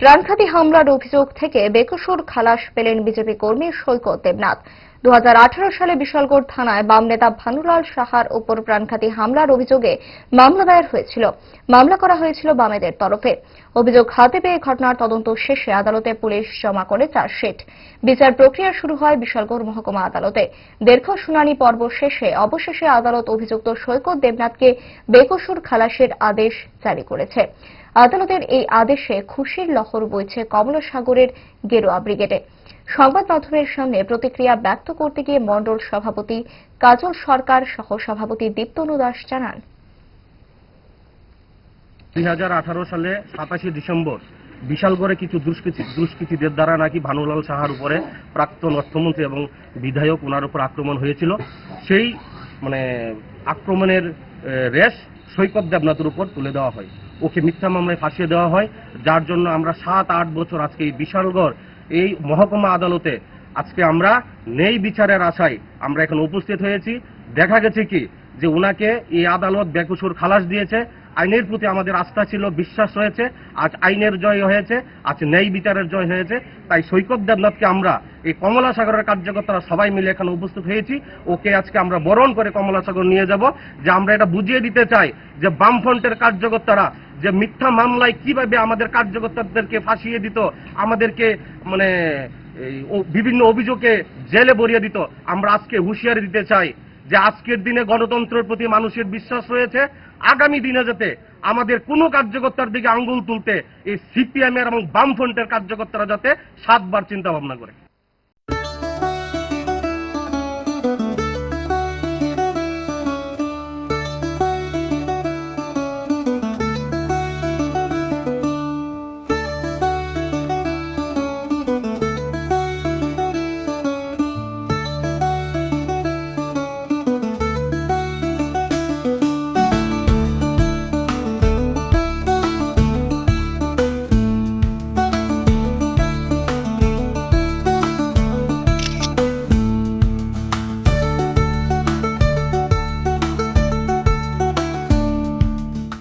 প্রাণঘাতী হামলার অভিযোগ থেকে বেকসুর খালাস পেলেন বিজেপি কর্মী সৈকত দেবনাথ। দু হাজার আঠারো সালে বিশালগড় থানায় বাম নেতা ভানুলাল সাহার উপর প্রাণঘাতী হামলার অভিযোগে মামলা দায়ের হয়েছিল। মামলা করা হয়েছিল বামেদের তরফে। অভিযোগ হাতে পেয়ে ঘটনার তদন্ত শেষে আদালতে পুলিশ জমা করে চার্জশিট বিচার প্রক্রিয়া শুরু হয় বিশালগড় মহকুমা আদালতে। দীর্ঘ শুনানি পর্ব শেষে অবশেষে আদালত অভিযুক্ত সৈকত দেবনাথকে বেকসুর খালাসের আদেশ জারি করেছে। আদালতের এই আদেশে খুশির লহর বইছে কমলাসাগরের গেরুয়া ব্রিগেডে। সংবাদ মাধ্যমের সামনে প্রতিক্রিয়া ব্যক্ত করতে গিয়ে মণ্ডল সভাপতি, কাজল সরকার সহ সভাপতি দীপ্তনু দাস জানান। দুই হাজার আঠারো সালে সাতাশে ডিসেম্বর বিশালগড়ে কিছু দুষ্কৃতী, দুষ্কৃতীদের দ্বারা নাকি ভানুলাল সাহার উপরে প্রাক্তন অর্থমন্ত্রী এবং বিধায়ক ওনার উপর আক্রমণ হয়েছিল। সেই মানে আক্রমণের রেশ সৈকত দেবনাথের উপর তুলে দেওয়া হয়। ওকে মিথ্যা মামলায় ফাঁসিয়ে দেওয়া হয়। যার জন্য আমরা সাত আট বছর আজকে এই বিশালগড় এই মহকুমা আদালতে আজকে আমরা নেই বিচারের আশায় আমরা এখন উপস্থিত হয়েছি। দেখা গেছে কি যে ওনাকে এই আদালত বেকসুর খালাস দিয়েছে। আইনের প্রতি আমাদের আস্থা ছিল, বিশ্বাস হয়েছে আজ আইনের জয় হয়েছে, আজ ন্যায় বিচারের জয় হয়েছে। তাই সৈকত দেবনাথকে আমরা এই কমলা সাগরের কার্যকর্তারা সবাই মিলে এখানে উপস্থিত হয়েছি। ওকে আজকে আমরা বরণ করে কমলা সাগর নিয়ে যাব, যে আমরা এটা বুঝিয়ে দিতে চাই যে বামফ্রন্টের কার্যকর্তারা যে মিথ্যা মামলায় কীভাবে আমাদের কার্যকর্তাদেরকে ফাঁসিয়ে দিত, আমাদেরকে মানে বিভিন্ন অভিযোগে জেলে ভরিয়ে দিত। আমরা আজকে হুঁশিয়ারি দিতে চাই যে আজকের দিনে গণতন্ত্রের প্রতি মানুষের বিশ্বাস রয়েছে। আগামী দিনে যাতে আমাদের কোনো কার্যকর্তার দিকে আঙ্গুল তুলতে এই সিপিএমের এবং বামফ্রন্টের কার্যকর্তারা যাতে সাতবার চিন্তা ভাবনা করে।